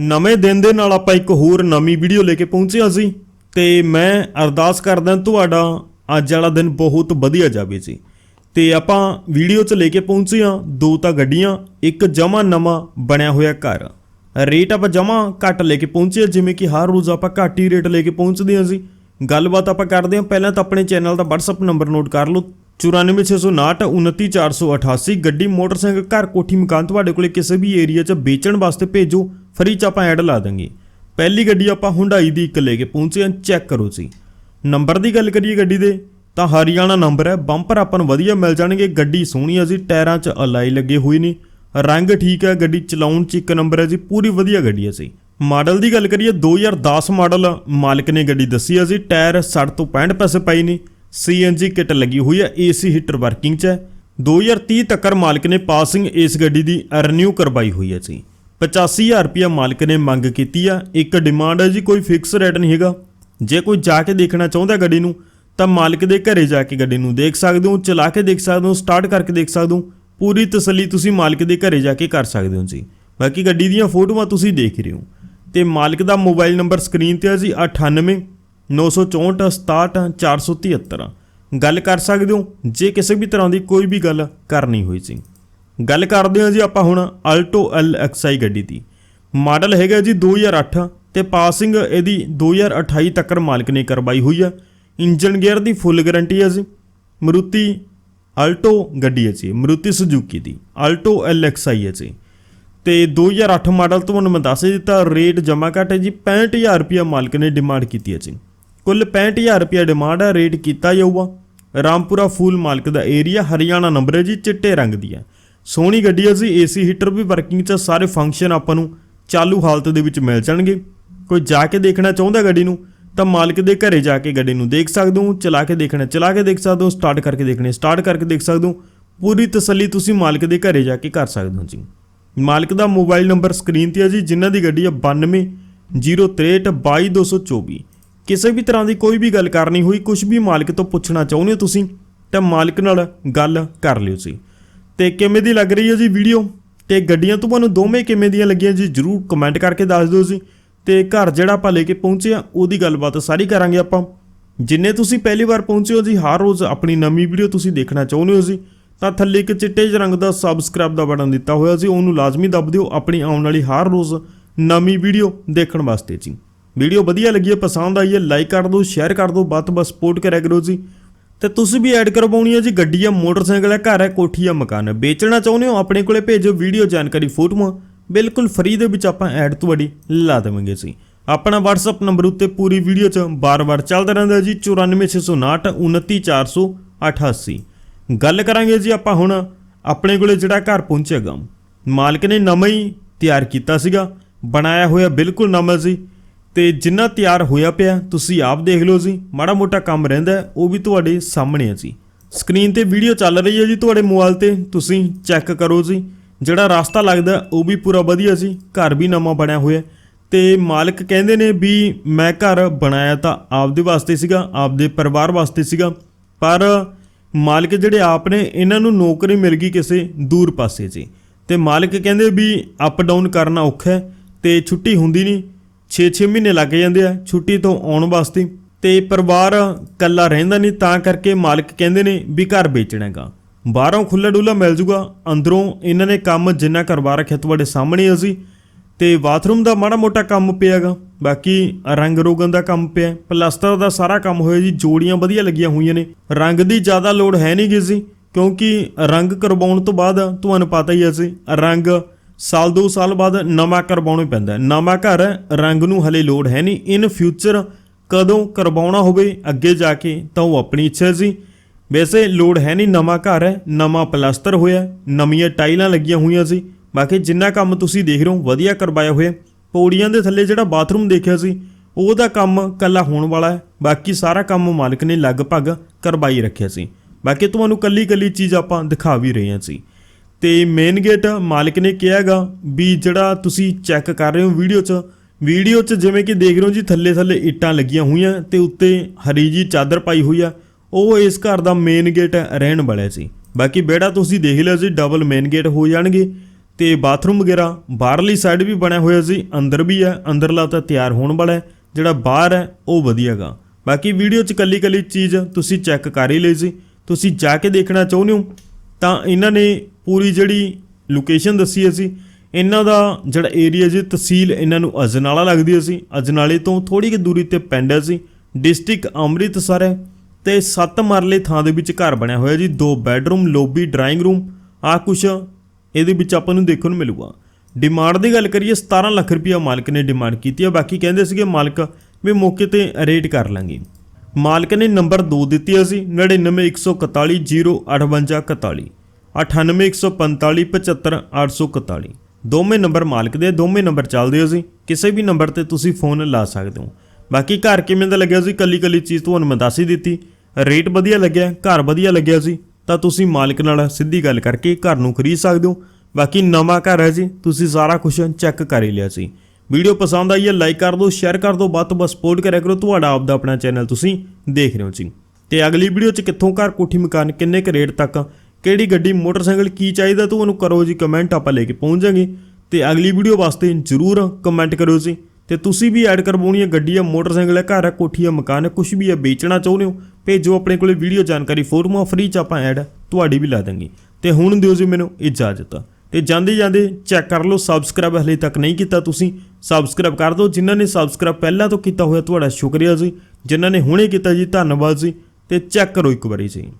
ਨਵੇਂ ਦਿਨ ਦੇ ਨਾਲ ਆਪਾਂ ਇੱਕ ਹੋਰ ਨਵੀਂ ਵੀਡੀਓ ਲੈ ਕੇ ਪਹੁੰਚੇ ਹਾਂ ਜੀ। ਤੇ ਮੈਂ ਅਰਦਾਸ ਕਰਦਾ ਤੁਹਾਡਾ ਅੱਜ ਵਾਲਾ ਦਿਨ ਬਹੁਤ ਵਧੀਆ ਜਾਵੇ ਜੀ। ਤੇ ਆਪਾਂ ਵੀਡੀਓ 'ਚ ਲੈ ਕੇ ਪਹੁੰਚੇ ਹਾਂ, ਦੋ ਤਾਂ ਗੱਡੀਆਂ, ਇੱਕ ਜਮਾ ਨਵਾਂ ਬਣਿਆ ਹੋਇਆ ਘਰ। ਰੇਟ ਆਪਾਂ ਜਮਾ ਘੱਟ ਲੈ ਕੇ ਪਹੁੰਚੇ ਜਿਵੇਂ ਕਿ ਹਰ ਰੋਜ਼ ਆਪਾਂ ਘੱਟ ਹੀ ਰੇਟ ਲੈ ਕੇ ਪਹੁੰਚਦੇ ਹਾਂ ਜੀ। ਗੱਲਬਾਤ ਆਪਾਂ ਕਰਦੇ ਹਾਂ, ਪਹਿਲਾਂ ਤਾਂ ਆਪਣੇ ਚੈਨਲ ਦਾ WhatsApp ਨੰਬਰ ਨੋਟ ਕਰ ਲਓ। 94659 29488 ਗੱਡੀ, ਮੋਟਰਸਾਈਕਲ, ਘਰ, ਕੋਠੀ, ਮਕਾਨ, ਤੁਹਾਡੇ ਕੋਲੇ ਕਿਸੇ ਵੀ ਏਰੀਆ 'ਚ ਵੇਚਣ ਵਾਸਤੇ ਭੇਜੋ। ਫਰੀ 'ਚ ਆਪਾਂ ਐਡ ਲਾ ਦਾਂਗੇ। ਪਹਿਲੀ ਗੱਡੀ ਆਪਾਂ ਹੁੰਡਾਈ ਦੀ ਇੱਕ ਲੈ ਕੇ ਪਹੁੰਚੇ ਹਾਂ ਚੈੱਕ ਕਰੋ ਜੀ ਨੰਬਰ ਦੀ ਗੱਲ ਕਰੀਏ ਗੱਡੀ ਦੇ, ਤਾਂ ਹਰਿਆਣਾ ਨੰਬਰ ਹੈ ਬੰਪਰ ਆਪਾਂ ਨੂੰ ਵਧੀਆ ਮਿਲ ਜਾਣਗੇ। ਗੱਡੀ ਸੋਹਣੀ ਹੈ ਜੀ, ਟਾਇਰਾਂ 'ਚ ਅਲਾਈ ਲੱਗੇ ਹੋਏ ਨੇ। ਰੰਗ ਠੀਕ ਹੈ, ਗੱਡੀ ਚਲਾਉਣ 'ਚ ਇੱਕ ਨੰਬਰ ਹੈ ਜੀ, ਪੂਰੀ ਵਧੀਆ ਗੱਡੀ ਹੈ ਜੀ। ਮਾਡਲ ਦੀ ਗੱਲ ਕਰੀਏ 2010 ਮਾਡਲ ਮਾਲਕ ਨੇ ਗੱਡੀ ਦੱਸੀ ਹੈ ਜੀ, ਟਾਇਰ 60 ਤੋਂ 65 ਪੈਸੇ ਪਾਈ ਨੇ। ਸੀਐਨਜੀ ਕਿਟ ਲੱਗੀ ਹੋਈ ਹੈ ਏਸੀ ਹੀਟਰ ਵਰਕਿੰਗ 'ਚ ਹੈ। 2030 ਤੱਕ ਮਾਲਕ ਨੇ ਪਾਸਿੰਗ ਇਸ ਗੱਡੀ ਦੀ ਰੀਨਿਊ ਕਰਵਾਈ ਹੋਈ ਹੈ ਜੀ। 85000 ਰੁਪਇਆ ਮਾਲਕ ਨੇ ਮੰਗ ਕੀਤੀ ਆ। ਇੱਕ ਡਿਮਾਂਡ ਹੈ ਜੀ, ਕੋਈ ਫਿਕਸ ਰੇਟ ਨਹੀਂ ਹੈਗਾ। ਜੇ ਕੋਈ ਜਾ ਕੇ ਦੇਖਣਾ ਚਾਹੁੰਦਾ ਗੱਡੀ ਨੂੰ, ਤਾਂ ਮਾਲਕ ਦੇ ਘਰੇ ਜਾ ਕੇ ਗੱਡੀ ਨੂੰ ਦੇਖ ਸਕਦੇ ਹੋ, ਚਲਾ ਕੇ ਦੇਖ ਸਕਦੇ ਹੋ ਸਟਾਰਟ ਕਰਕੇ ਦੇਖ ਸਕਦੇ ਹੋ। ਪੂਰੀ ਤਸੱਲੀ ਤੁਸੀਂ ਮਾਲਕ ਦੇ ਘਰੇ ਜਾ ਕੇ ਕਰ ਸਕਦੇ ਹੋ ਜੀ। ਬਾਕੀ ਗੱਡੀ ਦੀਆਂ ਫੋਟੋਆਂ ਤੁਸੀਂ ਦੇਖ ਰਹੇ ਹੋ। ਤੇ ਮਾਲਕ ਦਾ ਮੋਬਾਈਲ ਨੰਬਰ ਸਕਰੀਨ ਤੇ ਹੈ ਜੀ 98 964 67 473 ਗੱਲ ਕਰ ਸਕਦੇ ਹੋ, ਜੇ ਕਿਸੇ ਵੀ ਤਰ੍ਹਾਂ ਦੀ ਕੋਈ ਵੀ ਗੱਲ ਕਰਨੀ ਹੋਈ ਸੀ। ਗੱਲ ਕਰਦੇ ਹਾਂ ਜੀ ਆਪਾਂ ਹੁਣ ਆਲਟੋ ਐਲ ਗੱਡੀ ਦੀ। ਮਾਡਲ ਹੈਗਾ ਜੀ 2008 ਤੇ ਪਾਸਿੰਗ ਇਹਦੀ 2028 ਤੱਕ ਮਾਲਕ ਨੇ ਕਰਵਾਈ ਹੋਈ ਆ। ਇੰਜਨ ਗੇਅਰ ਦੀ ਫੁੱਲ ਗਾਰੰਟੀ ਹੈ ਜੀ। ਮਰੂਤੀ ਆਲਟੋ ਗੱਡੀ ਹੈ ਜੀ, ਮਰੂਤੀ ਸੁਜ਼ੂਕੀ ਦੀ ਆਲਟੋ ਐਲਐਕਸਆਈ ਹੈ ਜੀ। ਤੇ 2008 ਮਾਡਲ ਤੁਹਾਨੂੰ ਮੈਂ ਦੱਸ ਹੀ ਦਿੱਤਾ, ਰੇਟ ਜਮਾ ਘੱਟ ਹੈ ਜੀ 65000 ਰੁਪਇਆ ਮਾਲਕ ਨੇ ਡਿਮਾਂਡ ਕੀਤੀ ਹੈ ਜੀ। ਕੁੱਲ 65000 ਰੁਪਇਆ ਡਿਮਾਂਡ ਹੈ ਰੇਟ ਕੀਤਾ ਜਾਊਗਾ। ਰਾਮਪੁਰਾ ਫੂਲ ਮਾਲਕ ਦਾ ਏਰੀਆ ਹਰਿਆਣਾ ਨੰਬਰ ਹੈ ਜੀ, ਚਿੱਟੇ ਰੰਗ ਦੀ ਹੈ ਸੋਹਣੀ ਗੱਡੀ ਹੈ ਜੀ ਏਸੀ ਹੀਟਰ ਵੀ ਵਰਕਿੰਗ 'ਚ ਸਾਰੇ ਫੰਕਸ਼ਨ ਆਪਾਂ ਨੂੰ ਚਾਲੂ ਹਾਲਤ ਦੇ ਵਿੱਚ ਮਿਲ ਜਾਣਗੇ। ਕੋਈ ਜਾ ਕੇ ਦੇਖਣਾ ਚਾਹੁੰਦਾ ਗੱਡੀ ਨੂੰ, ਤਾਂ ਮਾਲਕ ਦੇ ਘਰੇ ਜਾ ਕੇ ਗੱਡੀ ਨੂੰ ਦੇਖ ਸਕਦੇ ਹੋ, ਚਲਾ ਕੇ ਦੇਖਣਾ, ਚਲਾ ਕੇ ਦੇਖ ਸਕਦੇ ਹੋ ਸਟਾਰਟ ਕਰਕੇ ਦੇਖਣੇ ਸਟਾਰਟ ਕਰਕੇ ਦੇਖ ਸਕਦੇ ਹੋ। ਪੂਰੀ ਤਸੱਲੀ ਤੁਸੀਂ ਮਾਲਕ ਦੇ ਘਰੇ ਜਾ ਕੇ ਕਰ ਸਕਦੇ ਹੋ ਜੀ। ਮਾਲਕ ਦਾ ਮੋਬਾਈਲ ਨੰਬਰ ਸਕਰੀਨ ਤੇ ਹੈ ਜੀ, ਜਿਨ੍ਹਾਂ ਦੀ ਗੱਡੀ ਹੈ 92 063 22224 ਕਿਸੇ ਵੀ ਤਰ੍ਹਾਂ ਦੀ ਕੋਈ ਵੀ ਗੱਲ ਕਰਨੀ ਹੋਈ ਕੁਝ ਵੀ ਮਾਲਕ ਤੋਂ ਪੁੱਛਣਾ ਚਾਹੁੰਦੇ ਹੋ ਤੁਸੀਂ, ਤਾਂ ਮਾਲਕ ਨਾਲ ਗੱਲ ਕਰ ਲਿਓ ਜੀ। ਤੇ ਕਿਵੇਂ ਦੀ ਲੱਗ ਰਹੀ ਹੈ ਜੀ ਵੀਡੀਓ? ਤੇ ਗੱਡੀਆਂ ਤੁਹਾਨੂੰ ਦੋਵੇਂ ਕਿਵੇਂ ਦੀਆਂ ਲੱਗੀਆਂ ਜੀ? ਜਰੂਰ ਕਮੈਂਟ ਕਰਕੇ ਦੱਸ ਦਿਓ ਜੀ। ਤੇ ਘਰ ਜਿਹੜਾ ਆਪਾਂ ਲੈ ਕੇ ਪਹੁੰਚੇ ਆ ਉਹਦੀ ਗੱਲਬਾਤ ਸਾਰੀ ਕਰਾਂਗੇ ਆਪਾਂ। ਜਿੰਨੇ ਤੁਸੀਂ ਪਹਿਲੀ ਵਾਰ ਪਹੁੰਚੇ ਹੋ ਜੀ, ਹਰ ਰੋਜ਼ ਆਪਣੀ ਨਵੀਂ ਵੀਡੀਓ ਤੁਸੀਂ ਦੇਖਣਾ ਚਾਹੁੰਦੇ ਹੋ ਜੀ, ਤਾਂ ਥੱਲੇ ਇੱਕ ਚਿੱਟੇ ਜਿਹੇ ਰੰਗ ਦਾ ਸਬਸਕ੍ਰਾਈਬ ਦਾ ਬਟਨ ਦਿੱਤਾ ਹੋਇਆ ਸੀ ਉਹਨੂੰ ਲਾਜ਼ਮੀ ਦੱਬ ਦਿਓ ਆਪਣੀ ਆਉਣ ਵਾਲੀ ਹਰ ਰੋਜ਼ ਨਵੀਂ ਵੀਡੀਓ ਦੇਖਣ ਵਾਸਤੇ ਜੀ। ਵੀਡੀਓ ਵਧੀਆ ਲੱਗੀ ਹੈ, ਪਸੰਦ ਆਈ ਹੈ ਲਾਈਕ ਕਰ ਦਿਓ ਸ਼ੇਅਰ ਕਰ ਦਿਓ, ਵੱਧ ਤੋਂ ਵੱਧ ਸਪੋਰਟ ਕਰਿਆ ਕਰੋ ਜੀ। ਤੇ ਤੁਸੀਂ ਵੀ ਐਡ ਕਰਵਾਉਣੀ ਹੈ ਜੀ, ਗੱਡੀ ਆ, ਮੋਟਰਸਾਈਕਲ ਹੈ ਘਰ ਹੈ ਕੋਠੀ ਆ, ਮਕਾਨ ਹੈ ਵੇਚਣਾ ਚਾਹੁੰਦੇ ਹੋ, ਆਪਣੇ ਕੋਲੇ ਭੇਜੋ ਵੀਡੀਓ ਜਾਣਕਾਰੀ, ਫੋਟੋਆਂ। ਬਿਲਕੁਲ ਫ੍ਰੀ ਦੇ ਵਿੱਚ ਆਪਾਂ ਐਡ ਤੁਹਾਡੀ ਲਾ ਦੇਵਾਂਗੇ ਜੀ ਆਪਣਾ WhatsApp ਨੰਬਰ ਉੱਤੇ ਪੂਰੀ ਵੀਡੀਓ 'ਚ ਬਾਰ-ਬਾਰ ਚੱਲਦਾ ਰਹਿੰਦਾ ਜੀ 94659 29488 ਗੱਲ ਕਰਾਂਗੇ ਜੀ ਆਪਾਂ ਹੁਣ, ਆਪਣੇ ਕੋਲੇ ਜਿਹੜਾ ਘਰ ਪਹੁੰਚੇਗਾ। ਮਾਲਕ ਨੇ ਨਵਾਂ ਹੀ ਤਿਆਰ ਕੀਤਾ ਸੀਗਾ, ਬਣਾਇਆ ਹੋਇਆ ਬਿਲਕੁਲ ਨਵਾਂ ਸੀ। ਤੇ ਜਿੰਨਾ ਤਿਆਰ ਹੋਇਆ ਪਿਆ, ਤੁਸੀਂ ਆਪ ਦੇਖ ਲਓ ਜੀ। ਮਾੜਾ ਮੋਟਾ ਕੰਮ ਰਹਿੰਦਾ ਉਹ ਵੀ ਤੁਹਾਡੇ ਸਾਹਮਣੇ ਹੈ ਜੀ। ਸਕਰੀਨ ਤੇ ਵੀਡੀਓ ਚੱਲ ਰਹੀ ਹੈ ਜੀ ਤੁਹਾਡੇ ਮੋਬਾਈਲ ਤੇ, ਤੁਸੀਂ ਚੈੱਕ ਕਰੋ ਜੀ। ਜਿਹੜਾ ਰਸਤਾ ਲੱਗਦਾ, ਉਹ ਵੀ ਪੂਰਾ ਵਧੀਆ ਸੀ ਘਰ ਵੀ ਨਵਾਂ ਬਣਿਆ ਹੋਇਆ ਤੇ ਮਾਲਕ ਕਹਿੰਦੇ ਨੇ ਵੀ ਮੈਂ ਘਰ ਬਣਾਇਆ ਤਾਂ ਆਪਦੇ ਵਾਸਤੇ ਸੀਗਾ, ਆਪਦੇ ਪਰਿਵਾਰ ਵਾਸਤੇ ਸੀਗਾ, ਪਰ ਮਾਲਕ ਜਿਹੜੇ ਆਪ ਨੇ, ਇਹਨਾਂ ਨੂੰ ਨੌਕਰੀ ਮਿਲ ਗਈ ਕਿਸੇ ਦੂਰ ਪਾਸੇ 'ਚ ਤੇ ਮਾਲਕ ਕਹਿੰਦੇ ਵੀ ਅਪ ਡਾਊਨ ਕਰਨਾ ਔਖਾ ਹੈ, ਤੇ ਛੁੱਟੀ ਹੁੰਦੀ ਨਹੀਂ। 6-6 ਮਹੀਨੇ ਲੱਗ ਜਾਂਦੇ ਆ, ਛੁੱਟੀ ਤੋਂ ਆਉਣ ਵਾਸਤੇ। ਤੇ ਪਰਿਵਾਰ ਕੱਲਾ ਰਹਿੰਦਾ ਨਹੀਂ, ਤਾਂ ਕਰਕੇ ਮਾਲਕ ਕਹਿੰਦੇ ਨੇ ਵੀ ਘਰ ਵੇਚਣਾ ਹੈਗਾ। ਬਾਹਰੋਂ ਖੁੱਲਾ ਡੁੱਲਾ ਮਿਲ ਜੂਗਾ, ਅੰਦਰੋਂ ਇਹਨਾਂ ਨੇ ਕੰਮ ਜਿੰਨਾ ਕਰਵਾ ਰੱਖਿਆ ਤੁਹਾਡੇ ਸਾਹਮਣੇ ਅਸੀਂ ਤੇ ਬਾਥਰੂਮ ਦਾ ਮਾੜਾ ਮੋਟਾ ਕੰਮ ਪਿਆਗਾ ਬਾਕੀ ਰੰਗ ਰੋਗਨ ਦਾ ਕੰਮ ਪਿਆ, ਪਲਾਸਟਰ ਦਾ ਸਾਰਾ ਕੰਮ ਹੋਇਆ ਜੀ, ਜੋੜੀਆਂ ਵਧੀਆ ਲੱਗੀਆਂ ਹੋਈਆਂ ਨੇ। ਰੰਗ ਦੀ ਜ਼ਿਆਦਾ ਲੋੜ ਹੈ ਨਹੀਂ ਗੀ ਸੀ ਕਿਉਂਕਿ ਰੰਗ ਕਰਵਾਉਣ ਤੋਂ ਬਾਅਦ ਤੁਹਾਨੂੰ ਪਤਾ ਹੀ ਹੈ ਜੀ, ਰੰਗ ਸਾਲ ਦੋ ਸਾਲ ਬਾਅਦ ਨਵਾਂ ਕਰਵਾਉਣਾ ਹੀ ਪੈਂਦਾ ਨਵਾਂ ਘਰ ਹੈ, ਰੰਗ ਨੂੰ ਹਲੇ ਲੋੜ ਹੈ ਨਹੀਂ। ਇਨ ਫਿਊਚਰ ਕਦੋਂ ਕਰਵਾਉਣਾ ਹੋਵੇ ਅੱਗੇ ਜਾ ਕੇ ਤਾਂ ਉਹ ਆਪਣੀ ਇੱਛਾ ਸੀ। ਵੈਸੇ ਲੋੜ ਹੈ ਨਹੀਂ ਨਵਾਂ ਘਰ ਹੈ ਨਵਾਂ ਪਲਾਸਟਰ ਹੋਇਆ ਨਵੀਆਂ ਟਾਈਲਾਂ ਲੱਗੀਆਂ ਹੋਈਆਂ ਸੀ। ਬਾਕੀ ਜਿੰਨਾ ਕੰਮ ਤੁਸੀਂ ਦੇਖ ਰਹੇ ਹੋ ਵਧੀਆ ਕਰਵਾਇਆ ਹੋਇਆ। ਪੌੜੀਆਂ ਦੇ ਥੱਲੇ ਜਿਹੜਾ ਬਾਥਰੂਮ ਦੇਖਿਆ ਸੀ ਉਹਦਾ ਕੰਮ ਕੱਲਾ ਹੋਣ ਵਾਲਾ ਹੈ। ਬਾਕੀ ਸਾਰਾ ਕੰਮ ਮਾਲਕ ਨੇ ਲਗਭਗ ਕਰਵਾਈ ਰੱਖਿਆ ਸੀ। ਬਾਕੀ ਤੁਹਾਨੂੰ ਕੱਲੀ ਕੱਲੀ ਚੀਜ਼ ਆਪਾਂ ਦਿਖਾ ਵੀ ਰਹੇ ਹਾਂ ਸੀ ਤੇ ਮੇਨ ਗੇਟ ਮਾਲਕ ਨੇ ਕਿਹਾਗਾ ਵੀ ਜਿਹੜਾ ਤੁਸੀਂ ਚੈੱਕ ਕਰ ਰਹੇ ਹੋ ਵੀਡੀਓ 'ਚ ਵੀਡੀਓ 'ਚ ਜਿਵੇਂ ਕਿ ਦੇਖ ਰਹੇ ਹੋ ਜੀ ਥੱਲੇ ਥੱਲੇ ਇੱਟਾਂ ਲੱਗੀਆਂ ਹੋਈਆਂ ਤੇ ਉੱਤੇ ਹਰੀ ਜੀ ਚਾਦਰ ਪਾਈ ਹੋਈ ਆ। ਉਹ ਇਸ ਘਰ ਦਾ ਮੇਨ ਗੇਟ ਰਹਿਣ ਵਾਲਾ ਸੀ। ਬਾਕੀ ਬੇੜਾ ਤੁਸੀਂ ਦੇਖ ਲਿਆ ਸੀ ਡਬਲ ਮੇਨ ਗੇਟ ਹੋ ਜਾਣਗੇ ਤੇ ਬਾਥਰੂਮ ਵਗੈਰਾ ਬਾਹਰਲੀ ਸਾਈਡ ਵੀ ਬਣਿਆ ਹੋਇਆ ਸੀ, ਅੰਦਰ ਵੀ ਹੈ ਅੰਦਰਲਾ ਤਾਂ ਤਿਆਰ ਹੋਣ ਵਾਲਾ ਜਿਹੜਾ ਬਾਹਰ ਹੈ, ਉਹ ਵਧੀਆਗਾ ਬਾਕੀ ਵੀਡੀਓ 'ਚ ਕੱਲੀ ਕੱਲੀ ਚੀਜ਼ ਤੁਸੀਂ ਚੈੱਕ ਕਰ ਹੀ ਲਈ ਸੀ। ਤੁਸੀਂ ਜਾ ਕੇ ਦੇਖਣਾ ਚਾਹੁੰਦੇ ਹੋ ਤਾਂ ਇਹਨਾਂ ਨੇ ਪੂਰੀ ਜਿਹੜੀ ਲੋਕੇਸ਼ਨ ਦੱਸੀ ਅਸੀਂ, ਇਹਨਾਂ ਦਾ ਜਿਹੜਾ ਏਰੀਆ ਜੀ, ਤਹਿਸੀਲ ਇਹਨਾਂ ਨੂੰ ਅਜਨਾਲਾ ਲੱਗਦੀ ਸੀ ਅਜਨਾਲੇ ਤੋਂ ਥੋੜੀ ਕਿ ਦੂਰੀ ਤੇ ਪਿੰਡ ਹੈ ਸੀ ਡਿਸਟ੍ਰਿਕਟ ਅੰਮ੍ਰਿਤਸਰ ਹੈ ਤੇ 7 ਮਰਲੇ ਥਾਂ ਦੇ ਵਿੱਚ ਘਰ ਬਣਿਆ ਹੋਇਆ ਜੀ। ਦੋ ਬੈੱਡਰੂਮ ਲੋਬੀ ਡਰਾਇੰਗ ਰੂਮ ਆ ਕੁਛ ਇਹਦੇ ਵਿੱਚ ਆਪਾਂ ਨੂੰ ਦੇਖਣ ਨੂੰ ਮਿਲੂਗਾ। ਡਿਮਾਂਡ ਦੀ ਗੱਲ ਕਰੀਏ 17 ਲੱਖ ਰੁਪਇਆ ਮਾਲਕ ਨੇ ਡਿਮਾਂਡ ਕੀਤੀ ਹੈ। ਬਾਕੀ ਕਹਿੰਦੇ ਸੀਗੇ ਮਾਲਕ, ਵੀ ਮੌਕੇ ਤੇ ਰੇਟ ਕਰ ਲਾਂਗੇ। ਮਾਲਕ ਨੇ ਨੰਬਰ 2 ਦਿੱਤੀ ਸੀ 9914405841 9815455841 ਦੋਵੇਂ ਨੰਬਰ ਮਾਲਕ ਦੇ, ਦੋਵੇਂ ਨੰਬਰ ਚੱਲਦੇ ਹੋ ਜੀ। ਕਿਸੇ ਵੀ ਨੰਬਰ ਤੇ ਤੁਸੀਂ ਫੋਨ ਲਾ ਸਕਦੇ ਹੋ। ਬਾਕੀ ਘਰ ਕਿਵੇਂ ਦਾ ਲੱਗਿਆ ਸੀ ਕੱਲੀ ਕੱਲੀ ਚੀਜ਼ ਤੁਹਾਨੂੰ ਮੈਂ ਦੱਸ ਹੀ ਦਿੱਤੀ। ਰੇਟ ਵਧੀਆ ਲੱਗਿਆ, ਘਰ ਵਧੀਆ ਲੱਗਿਆ ਸੀ ਤਾਂ ਤੁਸੀਂ ਮਾਲਕ ਨਾਲ ਸਿੱਧੀ ਗੱਲ ਕਰਕੇ ਘਰ ਨੂੰ ਖਰੀਦ ਸਕਦੇ ਹੋ। ਬਾਕੀ ਨਵਾਂ ਘਰ ਹੈ ਜੀ, ਤੁਸੀਂ ਸਾਰਾ ਕੁਝ ਚੈੱਕ ਕਰ ਹੀ ਲਿਆ ਸੀ ਵੀਡੀਓ ਪਸੰਦ ਆਈ ਹੈ, ਲਾਈਕ ਕਰ ਦਿਓ, ਸ਼ੇਅਰ ਕਰ ਦਿਓ, ਵੱਧ ਤੋਂ ਵੱਧ ਸਪੋਰਟ ਕਰਿਆ ਕਰੋ। ਤੁਹਾਡਾ ਆਪਦਾ ਆਪਣਾ ਚੈਨਲ ਤੁਸੀਂ ਦੇਖ ਰਹੇ ਹੋ ਜੀ। ਤੇ ਅਗਲੀ ਵੀਡੀਓ 'ਚ ਕਿੱਥੋਂ ਘਰ ਕੋਠੀ ਮਕਾਨ ਕਿੰਨੇ ਕੁ ਰੇਟ ਤੱਕ ਕਿਹੜੀ ਗੱਡੀ, ਮੋਟਰਸਾਈਕਲ ਕੀ ਚਾਹੀਦਾ ਤੁਹਾਨੂੰ ਕਰੋ ਜੀ ਕਮੈਂਟ ਆਪਾਂ ਲੈ ਕੇ ਪਹੁੰਚ ਜਾਾਂਗੇ। ਤੇ ਅਗਲੀ ਵੀਡੀਓ ਵਾਸਤੇ ਜਰੂਰ ਕਮੈਂਟ ਕਰਿਓ ਜੀ। ਤੇ ਤੁਸੀਂ ਵੀ ਐਡ ਕਰਵਾਉਣੀ ਹੈ ਗੱਡੀ ਆ ਮੋਟਰਸਾਈਕਲ ਹੈ ਘਰ ਹੈ ਕੋਠੀ ਹੈ ਮਕਾਨ ਹੈ ਕੁਝ ਵੀ ਹੈ ਵੇਚਣਾ ਚਾਹੁੰਦੇ ਹੋ, ਭੇਜੋ ਆਪਣੇ ਕੋਲੇ ਵੀਡੀਓ ਜਾਣਕਾਰੀ ਫੋਰਮਾ ਫ੍ਰੀ ਚ ਆਪਾਂ ਐਡ ਤੁਹਾਡੀ ਵੀ ਲਾ ਦਾਂਗੇ। ਤੇ ਹੁਣ ਦਿਓ ਜੀ ਮੈਨੂੰ ਇਜਾਜ਼ਤ। ਤੇ ਜਾਂਦੇ ਜਾਂਦੇ ਚੈੱਕ ਕਰ ਲਓ ਸਬਸਕ੍ਰਾਈਬ ਹਲੇ ਤੱਕ ਨਹੀਂ ਕੀਤਾ ਤੁਸੀਂ ਸਬਸਕ੍ਰਾਈਬ ਕਰ ਦਿਓ। ਜਿਨ੍ਹਾਂ ਨੇ ਸਬਸਕ੍ਰਾਈਬ ਪਹਿਲਾਂ ਤੋਂ ਕੀਤਾ ਹੋਇਆ, ਤੁਹਾਡਾ ਸ਼ੁਕਰੀਆ ਜੀ। ਜਿਨ੍ਹਾਂ ਨੇ ਹੁਣੇ ਕੀਤਾ ਜੀ, ਧੰਨਵਾਦ ਜੀ। ਤੇ ਚੈੱਕ ਕਰੋ ਇੱਕ ਵਾਰੀ ਜੀ।